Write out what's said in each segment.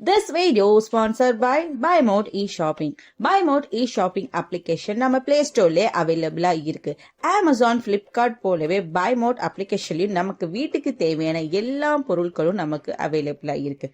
This video sponsor by buy mode e shopping buy BuyMode e shopping application நம்ம play ஸ்டோர்லயே அவைலபிளா இருக்கு. Amazon Flipkart போலவே by mode அப்ளிகேஷன்லயும் நமக்கு வீட்டுக்கு தேவையான எல்லா பொருட்களும் நமக்கு அவைலபிளா இருக்கு.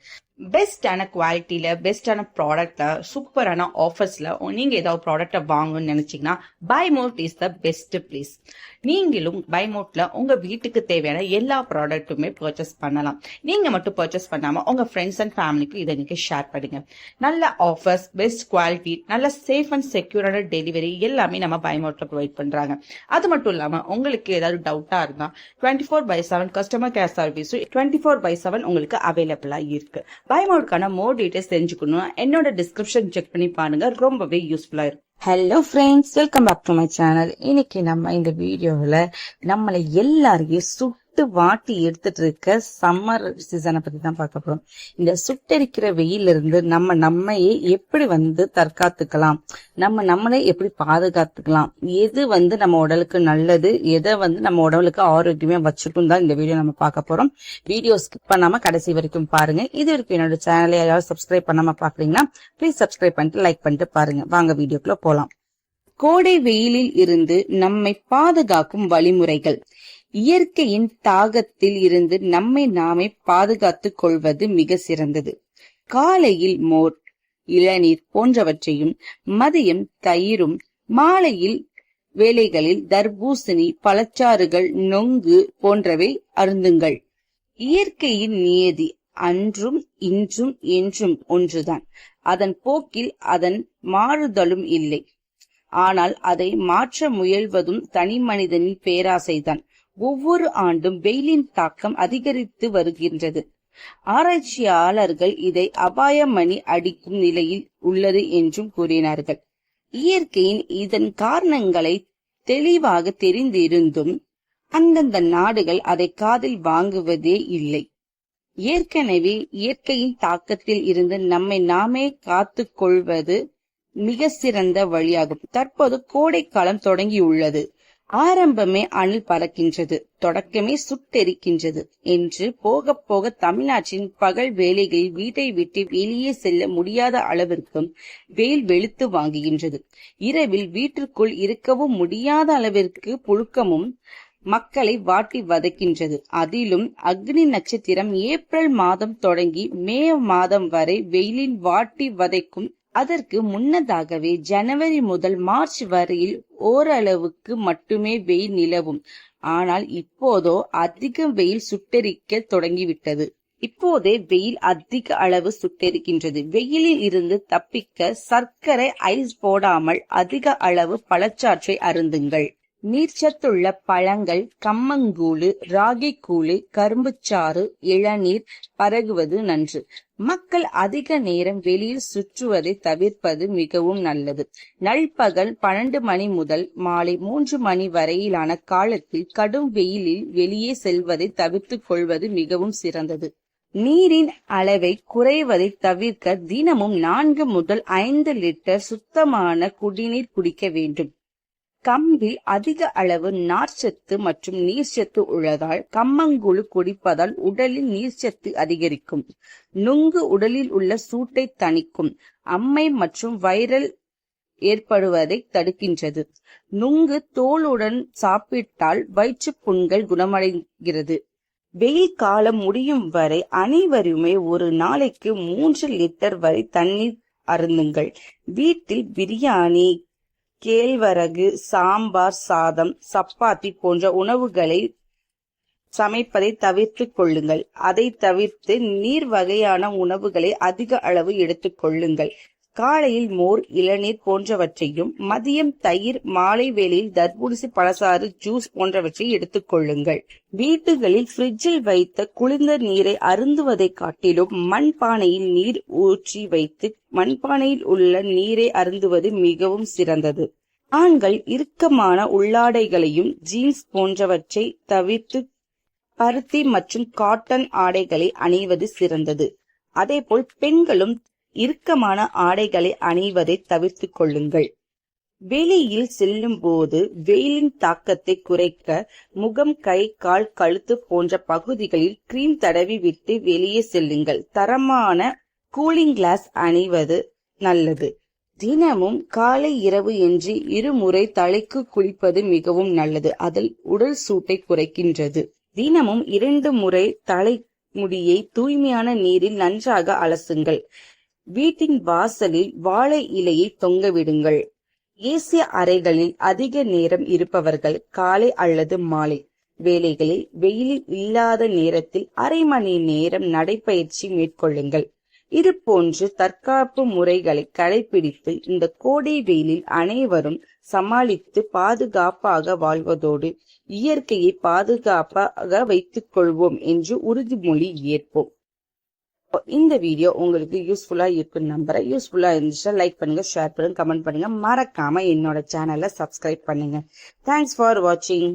பெஸ்டான குவாலிட்டியில பெஸ்டான ப்ராடக்ட்ல சூப்பரான ஆஃபர்ஸ்ல நீங்க ஏதாவது ப்ராடக்ட்டை வாங்கணும்னு நினைச்சீங்கன்னா buy mode is the best place நீங்களும் பைமோட்ல உங்க வீட்டுக்கு தேவையான எல்லா ப்ராடக்ட்டுமே பர்ச்சேஸ் பண்ணலாம் நீங்க மட்டும் பர்ச்சேஸ் பண்ணாம உங்க ஃப்ரெண்ட்ஸ் அண்ட் ஃபேமிலிக்கு இதை எனக்கு ஷேர் பண்ணுங்க. நல்ல ஆஃபர்ஸ் பெஸ்ட் குவாலிட்டி நல்ல சேஃப் அண்ட் செக்யூரான டெலிவரி எல்லாமே நம்ம பைமோட்ல ப்ரொவைட் பண்றாங்க. அது மட்டும் இல்லாம உங்களுக்கு ஏதாவது டவுட்டா இருந்தா twenty four by seven customer care சர்வீஸும் டுவெண்ட்டி ஃபோர் பை செவன் உங்களுக்கு அவைலபிளா இருக்கு. பயமோடுக்கான மோர் டீடைல்ஸ் தெரிஞ்சுக்கணும். என்னோட டிஸ்கிரிப்ஷன் செக் பண்ணி பாருங்க. ரொம்பவே யூஸ்ஃபுல்லா இருக்கும். Hello friends welcome back to my channel இன்னைக்கு நம்ம இந்த வீடியோவில் நம்மளை எல்லாரையும் சுட்டு வாட்டி எடுத்துட்டு இருக்க சம்மர் சீசனை பத்தி தான் பார்க்க போறோம். இந்த சுட்டரிக்கிற வெயில இருந்து நம்ம நம்மையே எப்படி வந்து தற்காத்துக்கலாம்? நம்ம நம்மளே எப்படி பாதுகாத்துக்கலாம்? எது வந்து நம்ம உடலுக்கு நல்லது? எதை வந்து நம்ம உடலுக்கு ஆரோக்கியமா வச்சுக்கும் தான் இந்த வீடியோ நம்ம பார்க்க போறோம். வீடியோ ஸ்கிப் பண்ணாம கடைசி வரைக்கும் பாருங்க. இது வரைக்கும் என்னோட சேனலை யாராவது சப்ஸ்கிரைப் பண்ணாம பாக்குறீங்கன்னா ப்ளீஸ் சப்ஸ்கிரைப் பண்ணிட்டு லைக் பண்ணிட்டு பாருங்க. வாங்க வீடியோக்குள்ள போலாம். கோடை வெயிலில் இருந்து நம்மை பாதுகாக்கும் வழிமுறைகள். இயற்கையின் தாகத்தில் இருந்து நம்மை நாமே பாதுகாத்துக் கொள்வது மிக சிறந்தது. காலையில் மோர் இளநீர் போன்றவற்றையும் மதியம் தயிரும் மாலையில் வேலைகளில் தர்பூசணி பழச்சாறுகள் நொங்கு போன்றவை அருந்துங்கள். இயற்கையின் நியதி அன்றும் இன்றும் என்றும் ஒன்றுதான். அதன் போக்கில் அதன் மாறுதலும் இல்லை. ஆனால் அதை மாற்ற முயல்வதும் தனி மனிதனின் பேராசைதான். ஒவ்வொரு ஆண்டும் வெயிலின் தாக்கம் அதிகரித்து வருகின்றது. ஆராய்ச்சியாளர்கள் இதை அபாயமணி அடிக்கும் நிலையில் உள்ளது என்றும் கூறினார்கள். இயற்கையின் இதன் காரணங்களை தெளிவாக தெரிந்திருந்தும் அந்தந்த நாடுகள் அதை காதில் வாங்குவதே இல்லை. ஏற்கனவே இயற்கையின் தாக்கத்தில் இருந்து நம்மை நாமே காத்து கொள்வது மிக சிறந்த வழியாகும். தற்போது கோடை காலம் தொடங்கியுள்ளது. ஆரம்பமே அணில் பறக்கின்றது தொடக்கமே சுட்டெரிக்கின்றது என்று போக போக தமிழ்நாட்டின் பகல் வேலைகளில் வீட்டை விட்டு வெளியே செல்ல முடியாத அளவிற்கு வெயில் வெளுத்து வாங்குகின்றது. இரவில் வீட்டிற்குள் இருக்கவும் முடியாத அளவிற்கு புழுக்கமும் மக்களை வாட்டி வதைக்கின்றது. அதிலும் அக்னி நட்சத்திரம் ஏப்ரல் மாதம் தொடங்கி மே மாதம் வரை வெயிலின் வாட்டி வதைக்கும் அதற்கு முன்னதாகவே ஜனவரி முதல் மார்ச் வரையில் ஓரளவுக்கு மட்டுமே வெயில் நிலவும். ஆனால் இப்போதோ அதிக வெயில் சுட்டெரிக்க தொடங்கிவிட்டது. இப்போதே வெயில் அதிக அளவு சுட்டெரிக்கின்றது. வெயிலில் இருந்து தப்பிக்க சர்க்கரை ஐஸ் போடாமல் அதிக அளவு பழச்சாற்றை அருந்துங்கள். நீர்ச்சத்துள்ள பழங்கள் கம்மங்கூழு ராகி கூழு கரும்புச்சாறு இளநீர் பரகுவது நன்று. மக்கள் அதிக நேரம் வெளியில் சுற்றுவதை தவிர்ப்பது மிகவும் நல்லது. நள்பகல் பன்னெண்டு மணி முதல் மாலை மூன்று மணி வரையிலான காலத்தில் கடும் வெயிலில் வெளியே செல்வதை தவிர்த்துக் கொள்வது மிகவும் சிறந்தது. நீரின் அளவை குறைவதை தவிர்க்க தினமும் நான்கு முதல் ஐந்து லிட்டர் சுத்தமான குடிநீர் குடிக்க வேண்டும். கம்பி அதிக அளவு நார்ச்சத்து மற்றும் நீர்ச்சத்து உள்ளதால் கம்மங்கூழ் குடிப்பதால் உடலில் நீர்ச்சத்து அதிகரிக்கும். நுங்கு உடலில் உள்ள சூட்டை தணிக்கும். அம்மை மற்றும் வைரல் ஏற்படுவதை தடுக்கின்றது. நுங்கு தோலுடன் சாப்பிட்டால் வயிற்று புண்கள் குணமடைகிறது. வெயில் காலம் முடியும் வரை அனைவருமே ஒரு நாளைக்கு மூன்று லிட்டர் வரை தண்ணீர் அருந்துங்கள். வீட்டில் பிரியாணி கேழ்வரகு சாம்பார் சாதம் சப்பாத்தி போன்ற உணவுகளை சமைப்பதை தவிர்த்து கொள்ளுங்கள். அதை தவிர்த்து நீர் வகையான உணவுகளை அதிக அளவு எடுத்துக் கொள்ளுங்கள். காலையில் மோர் இளநீர் போன்றவற்றையும் மதியம் தயிர் மாலை வேளையில் தர்பூசி பழசாறு ஜூஸ் போன்றவற்றை எடுத்துக் கொள்ளுங்கள். வீட்டுகளில் பிரிட்ஜில் வைத்த குளிர்ந்த நீரை அருந்துவதை காட்டிலும் மண்பானையில் நீர் ஊற்றி வைத்து மண்பானையில் உள்ள நீரை அருந்துவது மிகவும் சிறந்தது. ஆண்கள் இறுக்கமான உள்ளாடைகளையும் ஜீன்ஸ் போன்றவற்றை தவிர்த்து பருத்தி மற்றும் காட்டன் ஆடைகளை அணிவது சிறந்தது. அதேபோல் பெண்களும் இறுக்கமான ஆடைகளை அணிவதை தவிர்த்து கொள்ளுங்கள். வெளியில் செல்லும் போது வெயிலின் தாக்கத்தை குறைக்க முகம் கை கால் கழுத்து போன்ற பகுதிகளில் கிரீம் தடவி விட்டு வெளியே செல்லுங்கள். தரமான கூலிங் கிளாஸ் அணிவது நல்லது. தினமும் காலை இரவு என்று இருமுறை தலைக்கு குளிப்பது மிகவும் நல்லது. அதில் உடல் சூட்டை குறைக்கின்றது. தினமும் இரண்டு முறை தலை முடியை தூய்மையான நீரில் நன்றாக அலசுங்கள். வீட்டின் வாசலில் வாழை இலையை தொங்கவிடுங்கள். ஏசிய அறைகளில் அதிக நேரம் இருப்பவர்கள் காலை அல்லது மாலை வேலைகளில் வெயிலில் இல்லாத நேரத்தில் அரை மணி நேரம் நடைப்பயிற்சி மேற்கொள்ளுங்கள். இது போன்று தற்காப்பு முறைகளை கடைபிடித்து இந்த கோடை வெயிலில் அனைவரும் சமாளித்து பாதுகாப்பாக வாழ்வதோடு இயற்கையை பாதுகாப்பாக வைத்துக் கொள்வோம் என்று உறுதிமொழி ஏற்போம். இந்த வீடியோ உங்களுக்கு யூஸ்ஃபுல்லா இருக்கும் நம்புறேன். யூஸ்ஃபுல்லா இருந்துச்சுன்னா லைக் பண்ணுங்க ஷேர் பண்ணுங்க கமெண்ட் பண்ணுங்க. மறக்காம என்னோட சேனலை சப்ஸ்கிரைப் பண்ணுங்க. தேங்க்ஸ் ஃபார் வாட்சிங்